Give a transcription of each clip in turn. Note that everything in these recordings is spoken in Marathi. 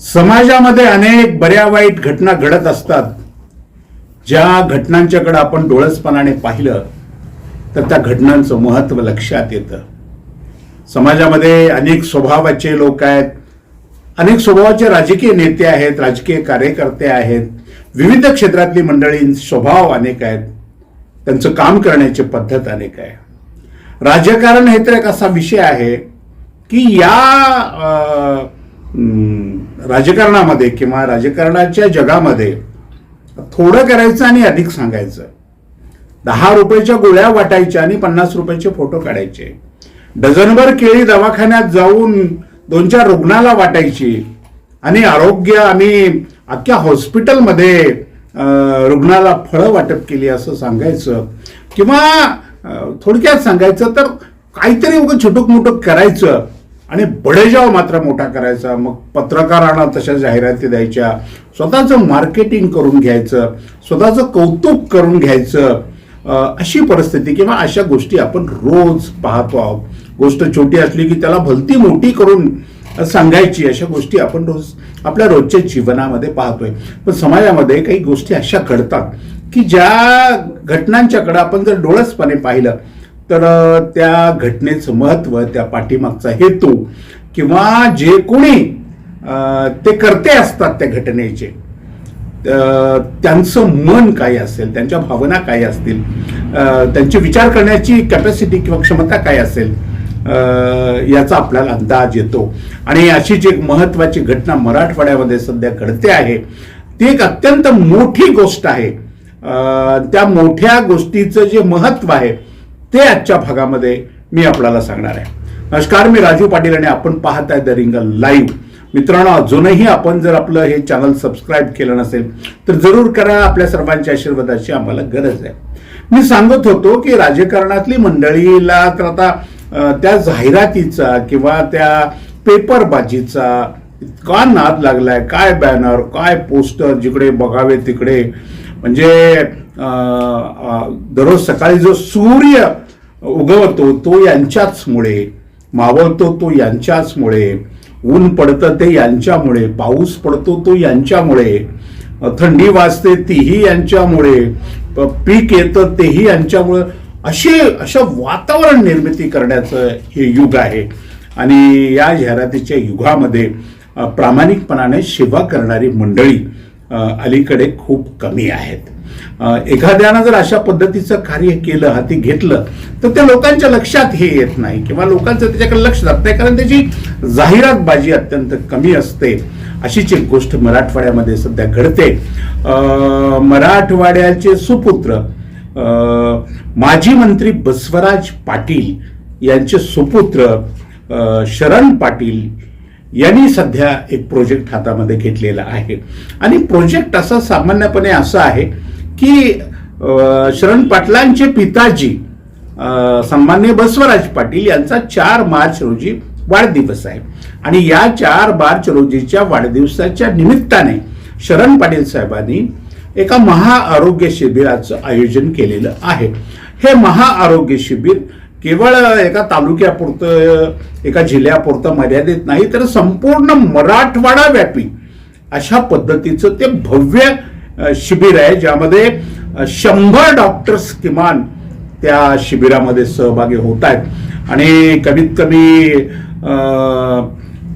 समाजामध्ये अनेक बऱ्या वाईट घटना घडत असतात. ज्या घटनांच्याकडे आपण डोळसपणाने पाहिलं तर त्या घटनांचं महत्त्व लक्षात येतं. समाजामध्ये अनेक स्वभावाचे लोक आहेत. अनेक स्वभावाचे राजकीय नेते आहेत राजकीय कार्यकर्ते आहेत. विविध क्षेत्रातली मंडळी स्वभाव अनेक आहेत. त्यांचं काम करण्याची पद्धत अनेक आहे. राजकारण हे तर एक असा विषय आहे की या आ, राजकारणामध्ये किंवा राजकारणाच्या जगामध्ये थोडं करायचं आणि अधिक सांगायचं. दहा रुपयाच्या गोळ्या वाटायच्या आणि पन्नास रुपयाचे फोटो काढायचे. डझनभर केळी दवाखान्यात जाऊन दोन चार रुग्णाला वाटायची आणि आरोग्य आणि अख्ख्या हॉस्पिटलमध्ये रुग्णाला फळं वाटप केली असं सांगायचं. किंवा थोडक्यात सांगायचं तर काहीतरी उगं छोटूक मोठं करायचं. आणि बडेजाव मात्र मोठा करायचा मग पत्रकारांना तशा जाहिराती द्यायच्या स्वतःचं मार्केटिंग करून घ्यायचं स्वतःचं कौतुक करून घ्यायचं अशी परिस्थिती किंवा अशा गोष्टी आपण रोज पाहतो आहोत. गोष्ट छोटी असली की त्याला भलती मोठी करून सांगायची अशा गोष्टी आपण रोज आपल्या रोजच्या जीवनामध्ये पाहतोय. पण समाजामध्ये काही गोष्टी अशा घडतात की ज्या घटनांच्याकडे आपण जर डोळसपणे पाहिलं तर त्या घटनेचं महत्त्व त्या पाठीमागचा हेतू किंवा जे कोणी ते करते असतात त्या घटनेचे त्यांचं मन काय असेल त्यांच्या भावना काय असतील त्यांचे त्यांची विचार करण्याची कॅपॅसिटी किंवा क्षमता काय असेल याचा आपल्याला अंदाज येतो. आणि अशीच एक महत्वाची घटना मराठवाड्यामध्ये सध्या घडते आहे ती एक अत्यंत मोठी गोष्ट आहे. त्या मोठ्या गोष्टीचं जे महत्त्व आहे ते आजच्या भागामध्ये मी आपल्याला सांगणार आहे. नमस्कार मी राजू पाटील आणि आपण पाहत आहे द रिंगल लाईव्ह मित्रांनो अजूनही आपण जर आपलं हे चॅनल सबस्क्राईब केलं नसेल तर जरूर करा. आपल्या सर्वांच्या आशीर्वादाची आम्हाला गरज आहे. मी सांगत होतो की राजकारणातली मंडळीला तर आता त्या जाहिरातीचा किंवा त्या पेपरबाजीचा इतका नाद लागलाय. काय बॅनर काय पोस्टर जिकडे बघावे तिकडे. म्हणजे दररोज सकाळी जो सूर्य उगवतो तो यांच्याचमुळे मावळतो तो यांच्याचमुळे ऊन पडतं ते यांच्यामुळे पाऊस पडतो तो यांच्यामुळे थंडी वाजते तीही यांच्यामुळे पीक येतं तेही यांच्यामुळे असे अशा वातावरण निर्मिती करण्याचं हे युग आहे. आणि या जाहिरातीच्या युगामध्ये प्रामाणिकपणाने सेवा करणारी मंडळी अलीकडे खूप कमी आहेत. एखाद्यानं जर अशा पद्धतीचं कार्य केलं हाती घेतलं तर त्या लोकांच्या लक्षात हे येत नाही किंवा लोकांचं त्याच्याकडे लक्ष जात नाही. कारण त्याची जाहिरातबाजी अत्यंत कमी असते. अशीच एक गोष्ट मराठवाड्यामध्ये सध्या घडते. मराठवाड्याचे सुपुत्र माजी मंत्री बसवराज पाटील यांचे सुपुत्र शरण पाटील यांनी सध्या एक प्रोजेक्ट हातामध्ये घेतलेला आहे. आणि प्रोजेक्ट असा सामान्यपणे असा आहे की शरण पाटलांचे पिताजी सन्मान्य बसवराज पाटील यांचा चार मार्च रोजी वाढदिवस आहे. आणि या चार मार्च रोजीच्या वाढदिवसाच्या निमित्ताने शरण पाटील साहेबांनी एका महाआरोग्य शिबिराचं आयोजन केलेलं आहे. हे महाआरोग्य शिबिर केवळ एका तालुक्यापुरतं एका जिल्ह्यापुरतं मर्यादित नाही तर संपूर्ण मराठवाडा व्यापी अशा पद्धतीचं ते भव्य शिबिर आहे ज्यामध्ये शंभर डॉक्टर्स किमान त्या शिबिरामध्ये सहभागी होत आहेत आणि कमीत कमी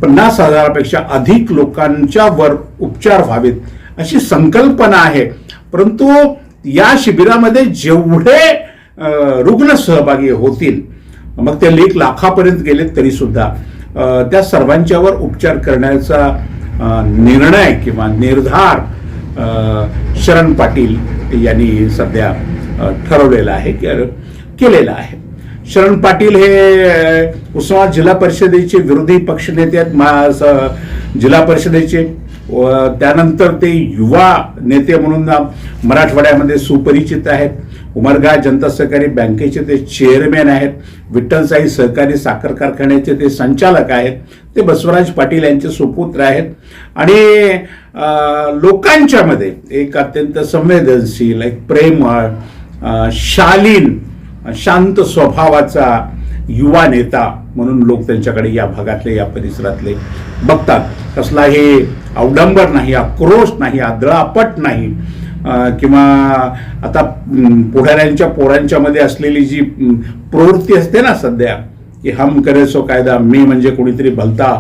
पन्नास हजारापेक्षा अधिक लोकांच्या वर उपचार व्हावेत अशी संकल्पना आहे. परंतु या शिबिरामध्ये जेवढे रुग्ण सहभागी होतील मग ते लेख लाखापर्यंत गेलेत तरी सुद्धा त्या सर्वांच्यावर उपचार करण्याचा निर्णय किंवा निर्धार शरण पाटील यांनी सध्या ठरवलेलं आहे केलेलं आहे. शरण पाटील हे अ, उस्मानाबाद जिल्हा परिषदेचे विरोधी पक्षनेते आहेत. मा- स- जिल्हा परिषदेचे. व त्यानंतर ते युवा नेते म्हणून मराठवाड्यामध्ये सुपरिचित आहेत. उमरगा जनता सहकारी बँकेचे ते चेअरमॅन आहेत. विठ्ठलसाई सहकारी साखर कारखान्याचे ते संचालक आहेत. ते बसवराज पाटील यांचे सुपुत्र आहेत. आणि लोकांच्यामध्ये एक अत्यंत संवेदनशील एक प्रेमळ शालीन शांत स्वभावाचा युवा नेता म्हणून लोक त्यांच्याकडे या भागातले या परिसरातले बघतात. कसला हे अवडंबर नाही आक्रोश नाही आदळापट नाही. किंवा आता पुढाऱ्यांच्या पोरांच्या मध्ये असलेली जी प्रवृत्ती असते ना सध्या की हम करेसो कायदा मी म्हणजे कोणीतरी भलता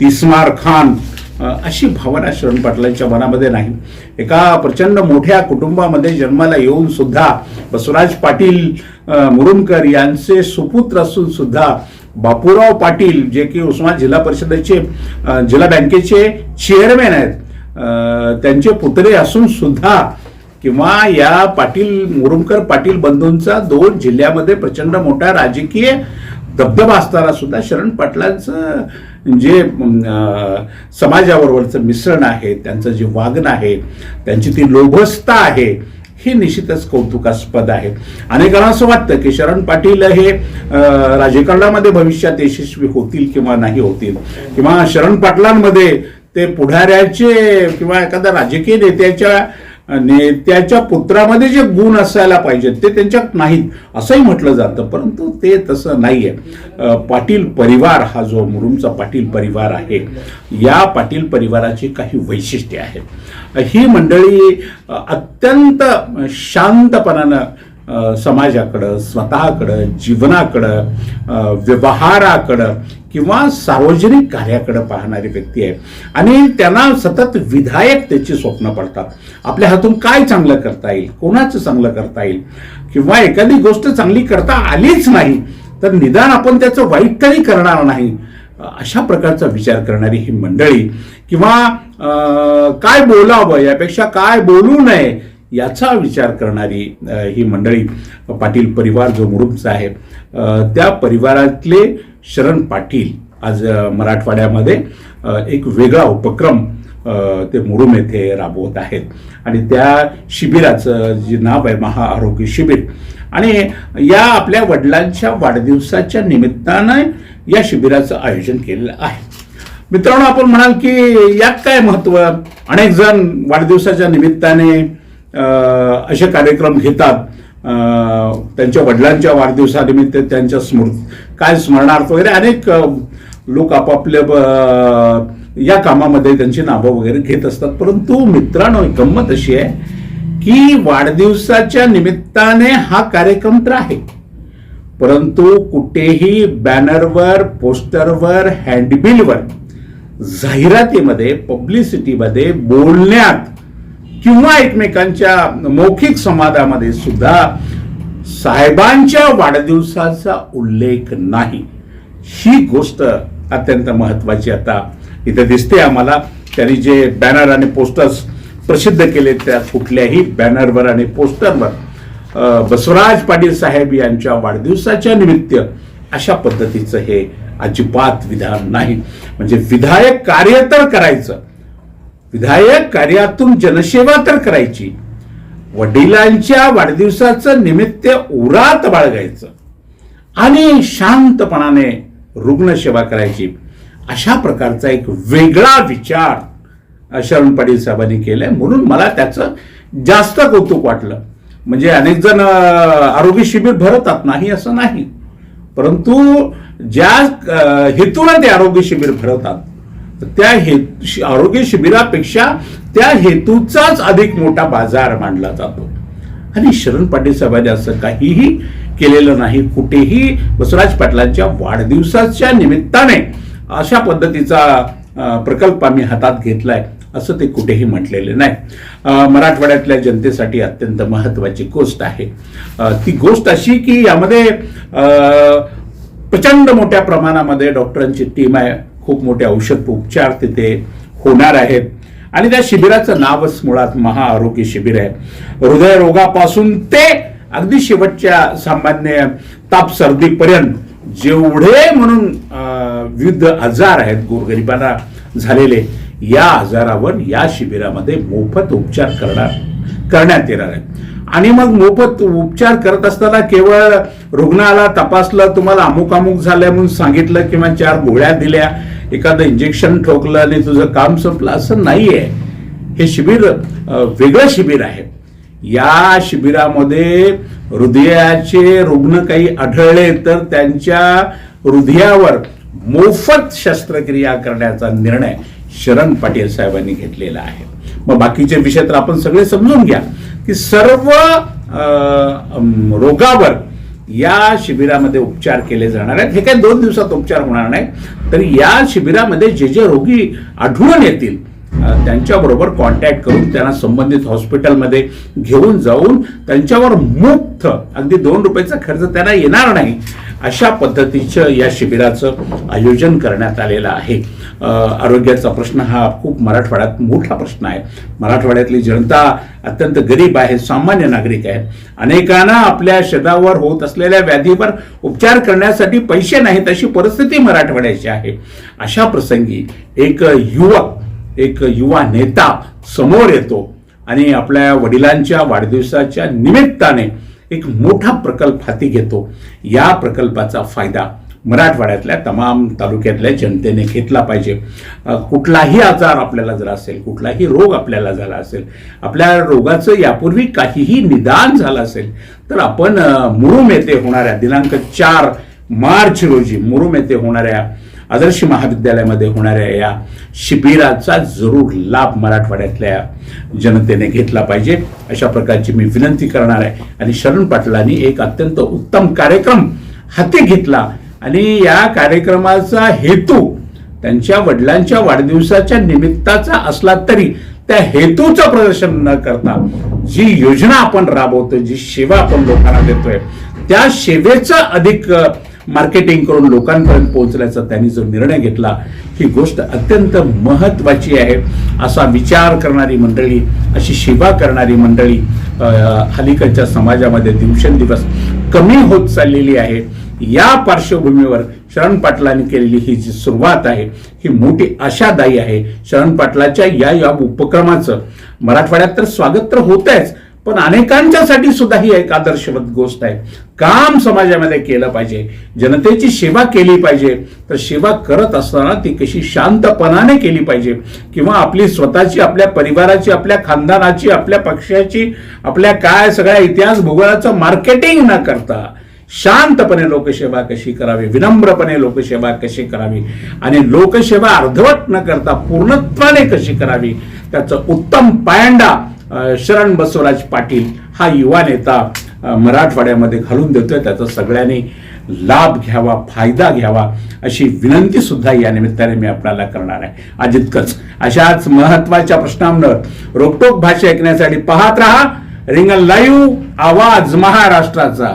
तिस्मार खान अशी भावना शरण पाटलांच्या मनामध्ये नाही. एका प्रचंड मोठ्या कुटुंबामध्ये जन्माला येऊन सुद्धा बसवराज पाटील मुरुमकर यांचे सुपुत्र असून सुद्धा बापूराव पाटील जे की उस्मान जिल्हा परिषदेचे जिल्हा बँकेचे चेअरमॅन आहेत त्यांचे पुतळे असून सुद्धा किंवा या पाटील मुरुमकर पाटील बंधूंचा दोन जिल्ह्यामध्ये प्रचंड मोठा राजकीय दबदबा असताना सुद्धा शरण पाटलांचं म्हणजे, जे समाजाबरोबरचं मिश्रण आहे त्यांचं जे वागणं आहे त्यांची ती लोभस्था आहे हे निश्चितच कौतुकास्पद आहे. अनेकांना असं वाटतं की शरण पाटील हे राजकारणामध्ये भविष्यात यशस्वी होतील किंवा नाही होतील. किंवा शरण पाटलांमध्ये ते पुढाऱ्याचे किंवा एखाद्या राजकीय नेत्याच्या नेत्याच्या पुत्रामध्ये जे गुण असायला पाहिजेत ते त्यांच्यात नाहीत असंही म्हटलं जातं. परंतु ते तसं नाहीये. आहे पाटील परिवार हा जो मुरुमचा पाटील परिवार आहे या पाटील परिवाराची काही वैशिष्ट्ये आहेत. ही मंडळी अत्यंत शांतपणानं समाजाकडं स्वतःकडं जीवनाकडं व्यवहाराकडं किंवा सार्वजनिक कार्याकडं पाहणारी व्यक्ती आहे. आणि त्यांना सतत विधायक त्याची स्वप्न पडतात आपल्या हातून काय चांगलं करता येईल? कोणाचं चांगलं करता येईल? किंवा एखादी गोष्ट चांगली करता आलीच नाही तर निदान आपण त्याचं वाईट तरी करणार नाही अशा प्रकारचा विचार करणारी ही मंडळी. किंवा काय बोलावं? यापेक्षा काय बोलू नये? याचा विचार करणारी ही मंडळी पाटील परिवार जो मुरुमचा आहे त्या परिवारातले शरण पाटील आज मराठवाड्यामध्ये एक वेगळा उपक्रम ते मुरुम येथे राबवत आहेत. आणि त्या शिबिराचं जे नाव आहे महाआरोग्य शिबिर आणि या आपल्या वडिलांच्या वाढदिवसाच्या निमित्तानं या शिबिराचं आयोजन केलेलं आहे. मित्रांनो आपण म्हणाल की यात काय महत्त्व? अनेक जण वाढदिवसाच्या निमित्ताने असे कार्यक्रम घेतात. त्यांच्या वडिलांच्या वाढदिवसानिमित्त त्यांच्या स्मृ काय स्मरणार्थ वगैरे अनेक लोक आपापल्या या कामामध्ये त्यांची नावं वगैरे घेत असतात. परंतु मित्रांनो गंमत अशी आहे की वाढदिवसाच्या निमित्ताने हा कार्यक्रम तर आहे. परंतु कुठेही बॅनरवर पोस्टरवर हँडबिलवर जाहिरातीमध्ये पब्लिसिटीमध्ये बोलण्यात किंवा एकमेकांच्या मौखिक संवादामध्ये सुद्धा साहेबांच्या वाढदिवसाचा उल्लेख नाही. ही गोष्ट अत्यंत महत्वाची आता इथे दिसते आम्हाला. त्यांनी जे बॅनर आणि पोस्टर्स प्रसिद्ध केले त्या कुठल्याही बॅनरवर आणि पोस्टरवर बसवराज पाटील साहेब यांच्या वाढदिवसाच्या निमित्त अशा पद्धतीचं हे अजिबात विधान नाही. म्हणजे विधायक कार्य तर करायचं विधायक कार्यातून जनसेवा तर करायची. वडिलांच्या वाढदिवसाचं निमित्त उरात बाळगायचं आणि शांतपणाने रुग्णसेवा करायची. अशा प्रकारचा एक वेगळा विचार शरण पाटील साहेबांनी केलाय. म्हणून मला त्याचं जास्त कौतुक वाटलं. म्हणजे अनेक जण आरोग्य शिबिर भरतात. नाही असं नाही. परंतु ज्या हेतूनं ते आरोग्य शिबिर भरवतात त्या हेतू आरोग्य शिबिरापेक्षा त्या हेतूचाच अधिक मोठा बाजार मांडला जातो. आणि शरण पाटील साहेबांनी असं काहीही केलेलं नाही. कुठेही बसवराज पाटलांच्या वाढदिवसाच्या निमित्ताने अशा पद्धतीचा प्रकल्प आम्ही हातात घेतलाय असं ते कुठेही म्हटलेले नाही. मराठवाड्यातल्या जनतेसाठी अत्यंत महत्वाची गोष्ट आहे. ती गोष्ट अशी की यामध्ये प्रचंड मोठ्या प्रमाणामध्ये डॉक्टरांची टीम आहे. खूप मोठे औषध उपचार तिथे होणार आहेत. आणि त्या शिबिराचं नावच मुळात महाआरोग्य शिबिर आहे. हृदयरोगापासून ते अगदी शेवटच्या सामान्य ताप सर्दीपर्यंत जेवढे म्हणून विविध आजार आहेत गोरगरिबांना झालेले या आजारावर या शिबिरामध्ये मोफत उपचार करणार करण्यात येणार आहे आणि मग मोफत उपचार करत असताना केवळ रुग्णाला तपासलं तुम्हाला अमुक अमुक झालंय म्हणून सांगितलं किंवा चार गोळ्या दिल्या एखादं इंजेक्शन ठोकलं आणि तुझं काम संपलं असं नाहीये. हे शिबिर वेगळं शिबिर आहे. या शिबिरामध्ये हृदयाचे रुग्ण काही आढळले तर त्यांच्या हृदयावर मोफत शस्त्रक्रिया करण्याचा निर्णय शरण पाटील साहेबांनी घेतलेला आहे. मग बाकीचे विषय तर आपण सगळे समजून घ्या की सर्व अं, रोगावर या शिबिरामध्ये उपचार केले जाणार आहेत. हे काही दोन दिवसात उपचार होणार नाही. तर या शिबिरामध्ये जे जे रोगी आढळून येतील त्यांच्याबरोबर कॉन्टॅक्ट करून त्यांना संबंधित हॉस्पिटलमध्ये घेऊन जाऊन त्यांच्यावर मुक्त अगदी दोन रुपयाचा खर्च त्यांना येणार नाही अशा पद्धतीचं या शिबिराचं आयोजन करण्यात आलेलं आहे. आरोग्याचा प्रश्न हा खूप मराठवाड्यात मोठा प्रश्न आहे. मराठवाड्यातली जनता अत्यंत गरीब आहे सामान्य नागरिक आहे. अनेकांना आपल्या शरीरावर होत असलेल्या व्याधीवर उपचार करण्यासाठी पैसे नाहीत अशी परिस्थिती मराठवाड्याची आहे. अशा प्रसंगी एक युवक एक युवा नेता समोर येतो आणि आपल्या वडिलांच्या वाढदिवसाच्या निमित्ताने एक मोठा प्रकल्प हाती घेतो. या प्रकल्पाचा फायदा मराठवाड्यातल्या तमाम तालुक्यातल्या जनतेने घेतला पाहिजे. कुठलाही आजार आपल्याला जर असेल कुठलाही रोग आपल्याला झाला असेल आपल्या रोगाचं यापूर्वी काहीही निदान झालं असेल तर आपण मुरुम येथे होणाऱ्या दिनांक चार मार्च रोजी मुरुम येथे होणाऱ्या आदर्श महाविद्यालयामध्ये होणाऱ्या या शिबिराचा जरूर लाभ मराठवाड्यातल्या जनतेने घेतला पाहिजे. अशा प्रकारची मी विनंती करणार आहे. आणि शरण पाटलांनी एक अत्यंत उत्तम कार्यक्रम हाती घेतला. आणि या कार्यक्रमाचा हेतू त्यांच्या वडिलांच्या वाढदिवसाच्या निमित्ताचा असला तरी त्या हेतूचं प्रदर्शन न करता जी योजना आपण राबवतोय जी सेवा आपण लोकांना देतोय त्या सेवेचं अधिक मार्केटिंग करून लोकांपर्यंत पोहोचण्याचा त्यांनी जो निर्णय घेतला ही गोष्ट अत्यंत महत्वाची आहे असा विचार करणारी मंडळी अशी सेवा करणारी मंडळी अ, अलीकडच्या समाजामध्ये दिवसेंदिवस कमी होत चाललेली आहे. या पार्श्वभूमीवर शरण पाटलांनी केलेली ही जी सुरुवात आहे ही मोठी आशादायी आहे. शरण पाटलाच्या या या उपक्रमाचं मराठवाड्यात तर स्वागत तर होत आहेच पण अनेकांच्यासाठी सुद्धा ही एक आदर्शवत गोष्ट आहे. काम समाजामध्ये केलं पाहिजे. जनतेची सेवा केली पाहिजे. तर सेवा करत असताना ती कशी शांतपणाने केली पाहिजे. किंवा आपली स्वतःची आपल्या परिवाराची आपल्या खानदानाची आपल्या पक्षाची आपल्या काय सगळ्या इतिहास भूगोलाचं मार्केटिंग न करता शांतपणे लोकसेवा कशी करावी विनम्रपणे लोकसेवा कशी करावी आणि लोकसेवा अर्धवट न करता पूर्णत्वाने कशी करावी त्याचं उत्तम पायंडा शरण बसवराज पाटील हा युवा नेता मराठवाड्यामध्ये घालून देतोय. त्याचा सगळ्यांनी लाभ घ्यावा फायदा घ्यावा अशी विनंती सुद्धा या निमित्ताने मी आपल्याला करणार आहे. अजितकच अशाच महत्त्वाच्या प्रश्नांवर रोकटोक भाषा ऐकण्यासाठी पाहत राहा. रिंगल लाईव्ह आवाज महाराष्ट्राचा.